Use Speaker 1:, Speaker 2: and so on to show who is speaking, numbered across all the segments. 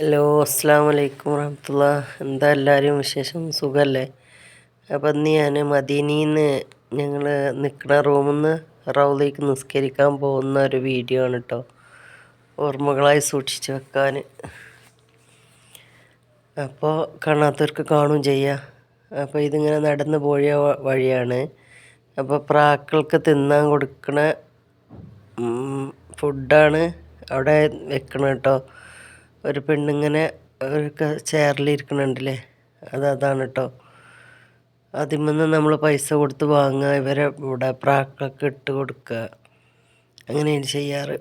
Speaker 1: Hello അസ്സാം വലൈക്കും വറഹമത്തുള്ള. എന്താ എല്ലാവരും വിശേഷം? സുഖമല്ലേ അപ്പം ഇന്ന് ഞാൻ മദീനയിൽ നിന്ന് ഞങ്ങൾ നിൽക്കുന്ന റൂമിൽ നിന്ന് റൗലേക്ക് നിസ്കരിക്കാൻ പോകുന്ന ഒരു വീഡിയോ ആണ് കേട്ടോ ഓർമ്മകളായി സൂക്ഷിച്ച് വെക്കാൻ അപ്പോൾ കാണാത്തവർക്ക് കാണും ചെയ്യാം. അപ്പോൾ ഇതിങ്ങനെ നടന്ന് പോയ വഴിയാണ്. അപ്പോൾ പ്രാക്കൾക്ക് തിന്നാൻ കൊടുക്കണ ഫുഡാണ് അവിടെ വെക്കണം കേട്ടോ ഒരു പെണ്ണിങ്ങനെ ഒരു ചെയറിലിരിക്കണുണ്ടല്ലേ? അത് അതാണ് കേട്ടോ അതിൽ നമ്മൾ പൈസ കൊടുത്ത് വാങ്ങുക ഇവരെ ഇവിടെ പ്രാക്കൊക്കെ ഇട്ട് കൊടുക്കുക. അങ്ങനെയാണ് ചെയ്യാറ്.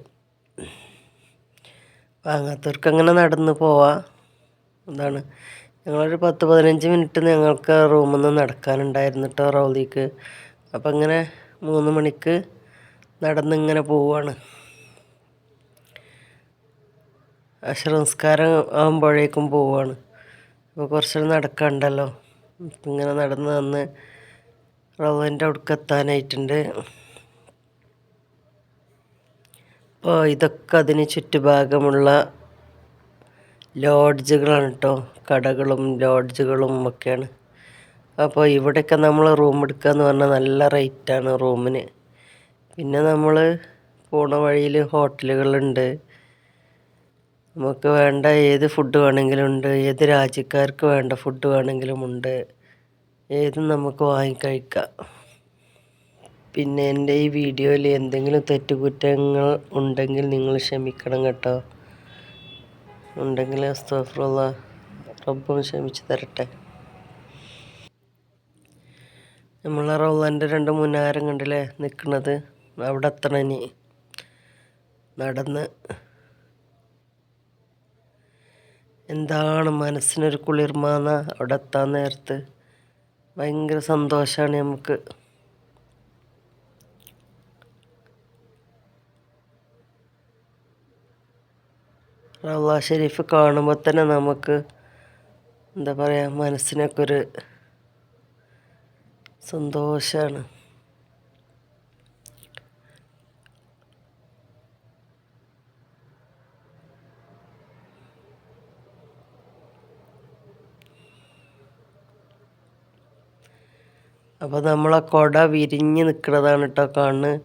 Speaker 1: വാങ്ങാത്തവർക്ക് അങ്ങനെ നടന്ന് പോവാം. എന്താണ് ഞങ്ങളൊരു പത്ത് പതിനഞ്ച് മിനിറ്റ് ഞങ്ങൾക്ക് റൂമിൽ നിന്ന് നടക്കാനുണ്ടായിരുന്നു കേട്ടോ റൗദിക്ക്. അപ്പം ഇങ്ങനെ മൂന്ന് മണിക്ക് നടന്നിങ്ങനെ പോവാണ് അശ്രംസ്കാരം ആകുമ്പോഴേക്കും പോവാണ്. അപ്പോൾ കുറച്ച് നടക്കണ്ടല്ലോ. ഇങ്ങനെ നടന്ന് വന്ന് റവന്റെ അവിടേക്ക് എത്താനായിട്ടുണ്ട് അപ്പോൾ ഇതൊക്കെ അതിന് ചുറ്റുഭാഗമുള്ള ലോഡ്ജുകളാണ് കേട്ടോ കടകളും ലോഡ്ജുകളും ഒക്കെയാണ്. അപ്പോൾ ഇവിടെയൊക്കെ നമ്മൾ റൂം എടുക്കുക എന്ന് പറഞ്ഞാൽ നല്ല റേറ്റാണ് റൂമിന്. പിന്നെ നമ്മൾ പോണ വഴിയിൽ ഹോട്ടലുകളുണ്ട്. നമുക്ക് വേണ്ട ഏത് ഫുഡ് വേണമെങ്കിലും ഉണ്ട് ഏത് രാജ്യക്കാർക്ക് വേണ്ട ഫുഡ് വേണമെങ്കിലും ഉണ്ട് ഏതും നമുക്ക് വാങ്ങിക്കഴിക്കാം പിന്നെ എന്റെ ഈ വീഡിയോയിൽ എന്തെങ്കിലും തെറ്റുകുറ്റങ്ങൾ ഉണ്ടെങ്കിൽ നിങ്ങൾ ക്ഷമിക്കണം കേട്ടോ. ഉണ്ടെങ്കിൽ അസ്തഫറുള്ള റബ്ബും ക്ഷമിച്ച് തരട്ടെ. നമ്മളെ റൗലാന്റെ രണ്ട് മുന്നാരം കണ്ടില്ലേ നിൽക്കുന്നത്? അവിടെ എത്തണം ഇനി. നടന്ന് എന്താണ് മനസ്സിനൊരു കുളിർമാന്ന അവിടെ എത്താൻ നേരത്ത്? ഭയങ്കര സന്തോഷമാണ് നമുക്ക്. റൗള ഷെരീഫ് കാണുമ്പോൾ തന്നെ നമുക്ക് എന്താ പറയുക മനസ്സിനൊക്കെ ഒരു സന്തോഷമാണ് അപ്പോൾ നമ്മളെ കുട വിരിഞ്ഞ് നിൽക്കുന്നതാണ് കേട്ടോ കാണുന്നത്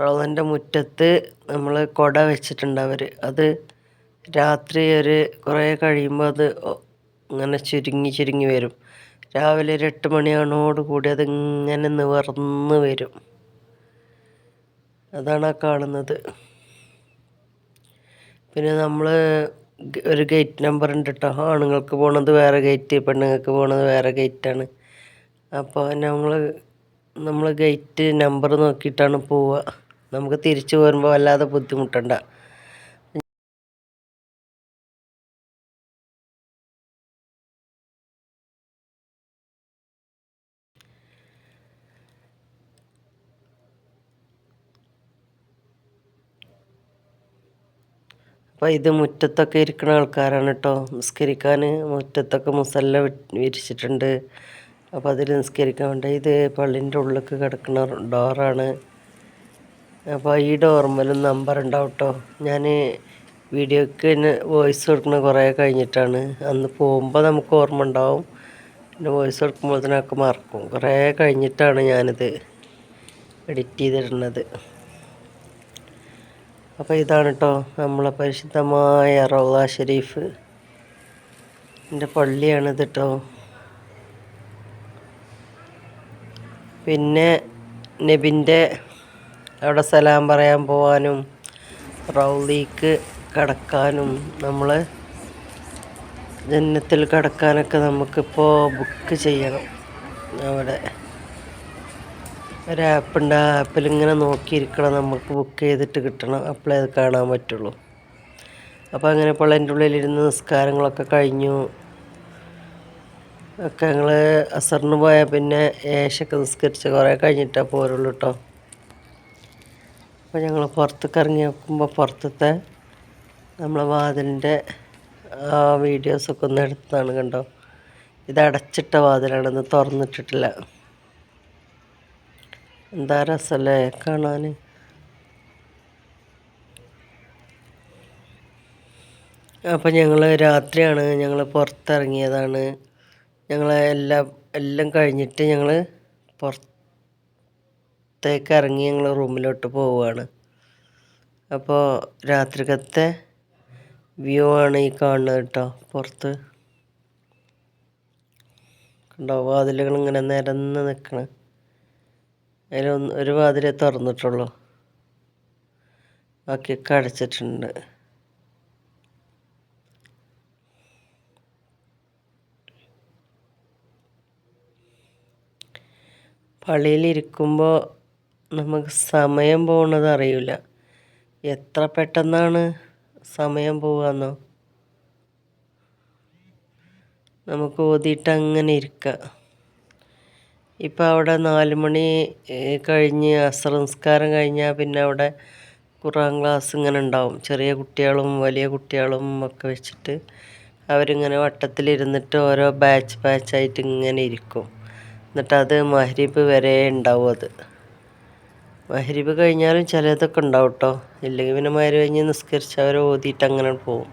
Speaker 1: റോളന്റെ മുറ്റത്ത് നമ്മൾ കുട വെച്ചിട്ടുണ്ട് അവർ അത് രാത്രി ഒരു കുറേ കഴിയുമ്പോൾ അത് ഇങ്ങനെ ചുരുങ്ങി ചുരുങ്ങി വരും. രാവിലെ ഒരു എട്ട് മണിയാണോട് കൂടി അത് ഇങ്ങനെ നിവർന്ന് വരും. അതാണ് ആ കാണുന്നത്. പിന്നെ നമ്മൾ ഒരു ഗേറ്റ് നമ്പർ ഉണ്ട് കേട്ടോ ആണുങ്ങൾക്ക് പോണത് വേറെ ഗേറ്റ് പെണ്ണുങ്ങൾക്ക് പോണത് വേറെ ഗേറ്റാണ്. അപ്പോൾ നമ്മൾ നമ്മൾ ഗേറ്റ് നമ്പർ നോക്കിയിട്ടാണ് പോവുക. നമുക്ക് തിരിച്ചു പോരുമ്പോൾ വല്ലാതെ ബുദ്ധിമുട്ടണ്ട. അപ്പോൾ ഇത് മുറ്റത്തൊക്കെ ഇരിക്കുന്ന ആൾക്കാരാണ് കേട്ടോ നിസ്കരിക്കാൻ മുറ്റത്തൊക്കെ മുസല്ല വിരിച്ചിട്ടുണ്ട്. അപ്പോൾ അതിൽ നിസ്കരിക്കാൻ വേണ്ട ഇത് പള്ളിന്റെ ഉള്ളിലേക്ക് കിടക്കുന്ന ഡോറാണ് അപ്പോൾ ഈ ഡോർമലും നമ്പർ ഉണ്ടാവും കേട്ടോ ഞാൻ വീഡിയോക്ക് വോയിസ് കൊടുക്കുന്ന കുറേ കഴിഞ്ഞിട്ടാണ്. അന്ന് പോകുമ്പോൾ നമുക്ക് ഓർമ്മ ഉണ്ടാവും. പിന്നെ വോയിസ് കൊടുക്കുമ്പോഴത്തേനൊക്കെ മറക്കും. കുറേ കഴിഞ്ഞിട്ടാണ് ഞാനിത് എഡിറ്റ് ചെയ്തിടുന്നത്. അപ്പോൾ ഇതാണ് കേട്ടോ നമ്മളെ പരിശുദ്ധമായ റൗള ഷെരീഫ്. എന്റെ പള്ളിയാണിത് കേട്ടോ പിന്നെ നബിന്റെ അവിടെ സലാം പറയാൻ പോവാനും റൗലിക്ക് കടക്കാനും നമ്മൾ ജന്നത്തിൽ കടക്കാനൊക്കെ നമുക്കിപ്പോൾ ബുക്ക് ചെയ്യണം. അവിടെ ഒരു ആപ്പുണ്ട് ആ ആപ്പിൽ ഇങ്ങനെ നോക്കിയിരിക്കണം. നമുക്ക് ബുക്ക് ചെയ്തിട്ട് കിട്ടണം. അപ്പോഴേ അത് കാണാൻ പറ്റുള്ളൂ. അപ്പോൾ അങ്ങനെ പള്ളേന്റെ ഉള്ളിലിരുന്ന് നിസ്കാരങ്ങളൊക്കെ കഴിഞ്ഞു. ഒക്കെ ഞങ്ങൾ അസറിന് പോയാൽ പിന്നെ ഏഷൊക്കെ നിസ്കരിച്ച് കുറേ കഴിഞ്ഞിട്ടേ പോരുള്ളൂ കേട്ടോ അപ്പോൾ ഞങ്ങൾ പുറത്തേക്ക് ഇറങ്ങി നോക്കുമ്പോൾ പുറത്തത്തെ നമ്മളെ വാതിലിന്റെ ആ വീഡിയോസൊക്കെ ഒന്ന് എടുത്തതാണ് കണ്ടോ? ഇത് അടച്ചിട്ട വാതിലാണ് ഇത് തുറന്നിട്ടിട്ടില്ല. എന്താ രസമല്ലേ കാണാൻ അപ്പം ഞങ്ങൾ രാത്രിയാണ് ഞങ്ങൾ പുറത്തിറങ്ങിയതാണ്. ഞങ്ങൾ എല്ലാം എല്ലാം കഴിഞ്ഞിട്ട് ഞങ്ങൾ പുറത്തേക്ക് ഇറങ്ങി ഞങ്ങൾ റൂമിലോട്ട് പോവുകയാണ് അപ്പോൾ രാത്രിക്കത്തെ വ്യൂ ആണ് ഈ കാണുന്നത് കേട്ടോ പുറത്ത്. കണ്ടോ വാതിലുകൾ ഇങ്ങനെ നിരന്ന് നിൽക്കണം അതിലൊന്ന് ഒരു വാതിലേ തുറന്നിട്ടുള്ളൂ. ബാക്കിയൊക്കെ അടച്ചിട്ടുണ്ട്. പള്ളിയിലിരിക്കുമ്പോൾ നമുക്ക് സമയം പോകുന്നത് അറിയില്ല എത്ര പെട്ടെന്നാണ് സമയം പോകാമെന്നോ നമുക്ക് ഓതിയിട്ട് അങ്ങനെ ഇരിക്കാം. ഇപ്പം അവിടെ നാല് മണി കഴിഞ്ഞ് അസ്രംസ്കാരം കഴിഞ്ഞാൽ പിന്നെ അവിടെ ഖുറാൻ ക്ലാസ് ഇങ്ങനെ ഉണ്ടാവും. ചെറിയ കുട്ടികളും വലിയ കുട്ടികളും ഒക്കെ വെച്ചിട്ട് അവരിങ്ങനെ വട്ടത്തിലിരുന്നിട്ട് ഓരോ ബാച്ച് ബാച്ചായിട്ട് ഇങ്ങനെ ഇരിക്കും. എന്നിട്ട് അത് മഹരിബ് വരെ ഉണ്ടാവും അത്. മഹരിബ് കഴിഞ്ഞാലും ചിലതൊക്കെ ഉണ്ടാവും കേട്ടോ ഇല്ലെങ്കിൽ പിന്നെ മഹരി കഴിഞ്ഞ് നിസ്കരിച്ച് അവർ ഓതിയിട്ട് അങ്ങനെ പോവും.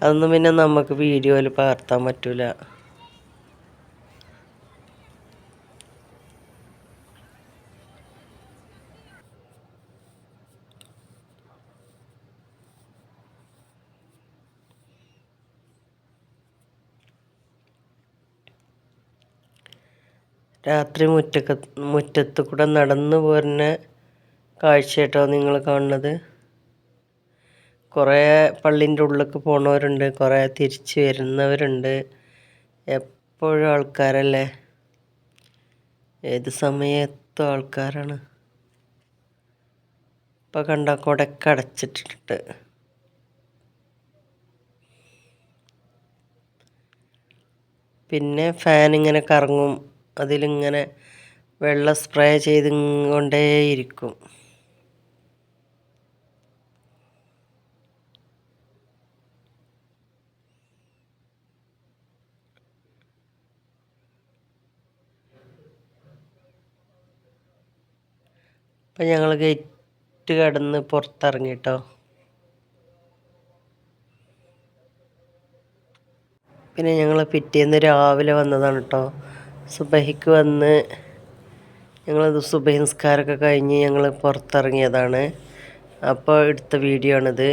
Speaker 1: അതൊന്നും പിന്നെ നമുക്ക് വീഡിയോയിൽ പകർത്താൻ പറ്റില്ല രാത്രി മുറ്റക്ക മുറ്റത്ത് കൂടെ നടന്നു പോരുന്ന കാഴ്ച കേട്ടോ നിങ്ങൾ കാണുന്നത്? കുറേ പള്ളിന്റെ ഉള്ളിലേക്ക് പോണവരുണ്ട് കുറേ തിരിച്ച് വരുന്നവരുണ്ട്. എപ്പോഴും ആൾക്കാരല്ലേ? ഏത് സമയത്തും ആൾക്കാരാണ്. ഇപ്പം കണ്ട കൊടക്കെ അടച്ചിട്ടിട്ട്. പിന്നെ ഫാൻ ഇങ്ങനെ കറങ്ങും. അതിലിങ്ങനെ വെള്ളം സ്പ്രേ ചെയ്ത് കൊണ്ടേയിരിക്കും. അപ്പം ഞങ്ങൾ ഗേറ്റ് കടന്ന് പുറത്തിറങ്ങി കേട്ടോ പിന്നെ ഞങ്ങൾ പിറ്റേന്ന് രാവിലെ വന്നതാണ് കേട്ടോ സുബഹിക്ക് വന്ന് ഞങ്ങൾ സുബഹി നിസ്കാരമൊക്കെ കഴിഞ്ഞ് ഞങ്ങൾ പുറത്തിറങ്ങിയതാണ്. അപ്പോൾ എടുത്ത വീഡിയോ ആണിത്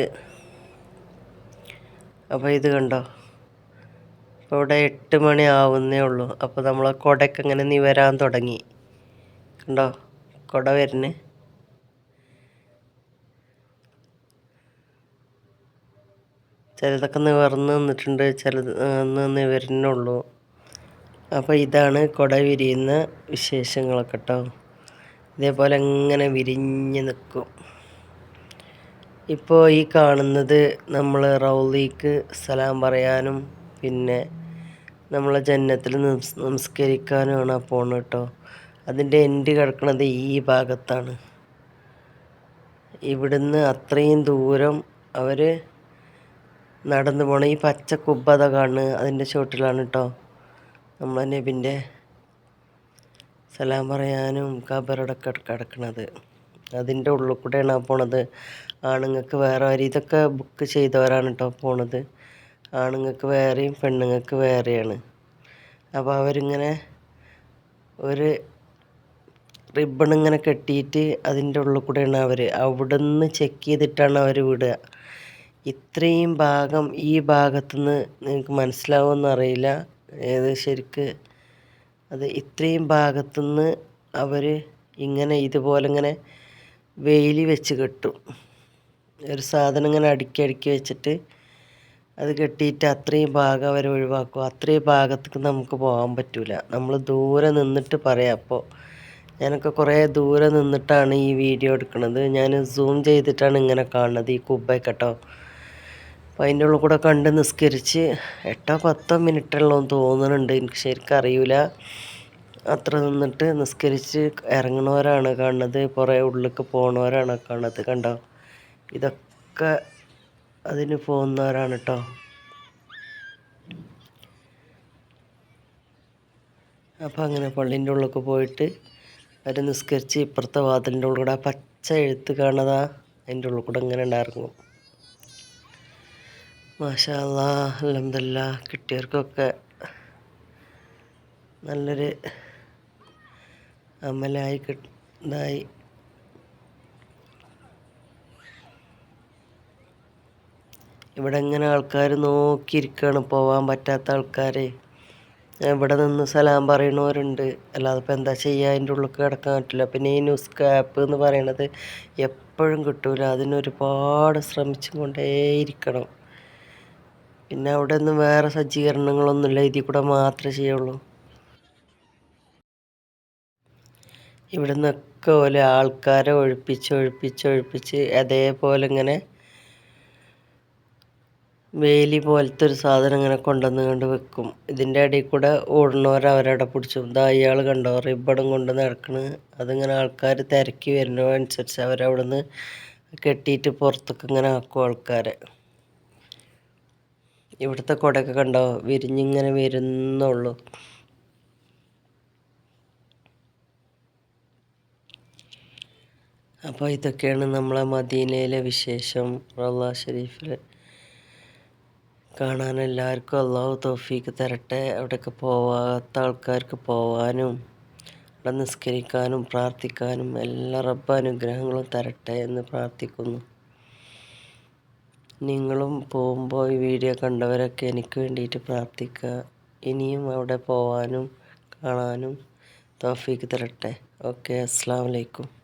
Speaker 1: അപ്പോൾ ഇത് കണ്ടോ? അപ്പോൾ ഇവിടെ എട്ട് മണി ആവുന്നേ ഉള്ളൂ. അപ്പോൾ നമ്മൾ കുടയൊക്കെ ഇങ്ങനെ നിവരാൻ തുടങ്ങി. കണ്ടോ? കുട വരുന്നേ. ചിലതൊക്കെ നിവർന്ന് നിന്നിട്ടുണ്ട്. ചിലത് നിവരുന്നുള്ളൂ. അപ്പോൾ ഇതാണ് കുട വിരിയുന്ന വിശേഷങ്ങളൊക്കെ കേട്ടോ. ഇതേപോലെ ഇങ്ങനെ വിരിഞ്ഞ് നിൽക്കും. ഇപ്പോൾ ഈ കാണുന്നത് നമ്മൾ റൗലിക്ക് സലാം പറയാനും പിന്നെ നമ്മളെ ജന്നത്തിൽ നമസ്കരിക്കാനുമാണ് പോണത് കേട്ടോ. അതിന്റെ എൻഡ് കിടക്കുന്നത് ഈ ഭാഗത്താണ്. ഇവിടുന്ന് അത്രയും ദൂരം അവർ നടന്നു പോണ ഈ പച്ച കുബ്ബത കാണുന്നത്. അതിന്റെ ചുവട്ടിലാണ് കേട്ടോ. നമ്മളെ നബിന്റെ സലാം പറയാനും കബറടക്ക കിടക്കണത് അതിന്റെ ഉള്ളിൽ കൂടെയാണ് പോണത്. ആണുങ്ങൾക്ക് വേറെ വരെ ഇതൊക്കെ ബുക്ക് ചെയ്തവരാണ് കേട്ടോ പോണത്. ആണുങ്ങൾക്ക് വേറെയും പെണ്ണുങ്ങൾക്ക് വേറെയാണ്. അപ്പോൾ അവരിങ്ങനെ ഒരു റിബൺ ഇങ്ങനെ കെട്ടിയിട്ട് അതിന്റെ ഉള്ളിൽ കൂടെയാണ് അവർ അവിടെ നിന്ന് ചെക്ക് ചെയ്തിട്ടാണ് അവർ വിടുക. ഇത്രയും ഭാഗം ഈ ഭാഗത്തുനിന്ന് നിങ്ങൾക്ക് മനസ്സിലാവുമെന്ന് അറിയില്ല. ഏത് ശരിക്ക് അത് ഇത്രയും ഭാഗത്തുനിന്ന് അവർ ഇങ്ങനെ ഇതുപോലെ ഇങ്ങനെ വെയിൽ വെച്ച് കെട്ടും. ഒരു സാധനം ഇങ്ങനെ അടുക്കി അടുക്കി വെച്ചിട്ട് അത് കെട്ടിയിട്ട് അത്രയും ഭാഗം അവർ ഒഴിവാക്കും. അത്രയും ഭാഗത്തേക്ക് നമുക്ക് പോകാൻ പറ്റില്ല നമ്മൾ ദൂരെ നിന്നിട്ട് പറയാം. അപ്പോൾ ഞാനൊക്കെ കുറേ ദൂരെ നിന്നിട്ടാണ് ഈ വീഡിയോ എടുക്കുന്നത് ഞാൻ സൂം ചെയ്തിട്ടാണ് ഇങ്ങനെ കാണുന്നത് ഈ കുബ്ബയ്ക്കട്ടോ അപ്പോൾ അതിന്റെ ഉള്ളിൽ കൂടെ കണ്ട് നിസ്കരിച്ച് എട്ടോ പത്തോ മിനിറ്റുള്ളൂ തോന്നുന്നുണ്ട്. എനിക്ക് ശരിക്കും അറിയില്ല അത്ര നിന്നിട്ട് നിസ്കരിച്ച് ഇറങ്ങണവരാണ് കാണുന്നത്. കുറേ ഉള്ളിലേക്ക് പോണവരാണ് കാണുന്നത്. കണ്ടോ? ഇതൊക്കെ അതിന് പോകുന്നവരാണ് കേട്ടോ. അപ്പോൾ അങ്ങനെ പള്ളീന്റെ ഉള്ളിലേക്ക് പോയിട്ട് അവർ നിസ്കരിച്ച് ഇപ്പുറത്തെ വാതിലിന്റെ ഉള്ളിൽ കൂടെ പച്ച എഴുത്ത് കാണതാ അതിന്റെ ഉള്ളിൽ കൂടെ ഇങ്ങനെ ഉണ്ടായിരുന്നു. മാഷാ അല്ലാ അലഹമില്ല കിട്ടിയവർക്കൊക്കെ നല്ലൊരു അമലായി കിട്ടായി ഇവിടെ ഇങ്ങനെ ആൾക്കാർ നോക്കിയിരിക്കുകയാണ് പോകാൻ പറ്റാത്ത ആൾക്കാർ ഇവിടെ നിന്ന് സലാം പറയണവരുണ്ട് അല്ലാതെ ഇപ്പം എന്താ ചെയ്യുക അതിന്റെ ഉള്ളിൽ കിടക്കാൻ പറ്റില്ല. പിന്നെ ഈ ന്യൂസ് ആപ്പ് എന്ന് പറയണത് എപ്പോഴും കിട്ടൂല. അതിനൊരുപാട് ശ്രമിച്ചും കൊണ്ടേയിരിക്കണം. പിന്നെ അവിടെ നിന്ന് വേറെ സജ്ജീകരണങ്ങളൊന്നുമില്ല. ഇതിൽ കൂടെ മാത്രമേ ചെയ്യുള്ളൂ. ഇവിടെ നിന്നൊക്കെ പോലെ ആൾക്കാരെ ഒഴിപ്പിച്ച് ഒഴിപ്പിച്ച് ഒഴിപ്പിച്ച് അതേപോലെ ഇങ്ങനെ വേലി പോലത്തെ ഒരു സാധനം ഇങ്ങനെ കൊണ്ടുവന്ന് കണ്ട് വെക്കും. ഇതിന്റെ ഇടയിൽ കൂടെ ഓടുന്നവർ അവരവിടെ പിടിച്ചു. ഇതാ ഇയാൾ കണ്ടോ? റിബണും കൊണ്ട് നടക്കണ്. അതിങ്ങനെ ആൾക്കാർ തിരക്കി വരുന്നതനുസരിച്ച് അവരവിടെ നിന്ന് കെട്ടിയിട്ട് പുറത്തൊക്കെ ഇങ്ങനെ ആക്കും ആൾക്കാരെ. ഇവിടുത്തെ കുടയൊക്കെ കണ്ടോ? വിരിഞ്ഞിങ്ങനെ വരുന്നുള്ളൂ. അപ്പോൾ ഇതൊക്കെയാണ് നമ്മളെ മദീനയിലെ വിശേഷം. അള്ളാഹ് ഷെരീഫിൽ കാണാൻ എല്ലാവർക്കും അള്ളാഹു തോഫീക്ക് തരട്ടെ. അവിടെയൊക്കെ പോവാത്ത ആൾക്കാർക്ക് പോവാനും അവിടെ നിസ്കരിക്കാനും പ്രാർത്ഥിക്കാനും എല്ലാ റബ്ബ് അനുഗ്രഹങ്ങളും തരട്ടെ എന്ന് പ്രാർത്ഥിക്കുന്നു. നിങ്ങളും പോകുമ്പോൾ ഈ വീഡിയോ കണ്ടവരൊക്കെ എനിക്ക് വേണ്ടിയിട്ട് പ്രാർത്ഥിക്കുക. ഇനിയും അവിടെ പോവാനും കാണാനും തോഫീക്ക് തരട്ടെ. ഓക്കെ അസ്സാം വലൈക്കും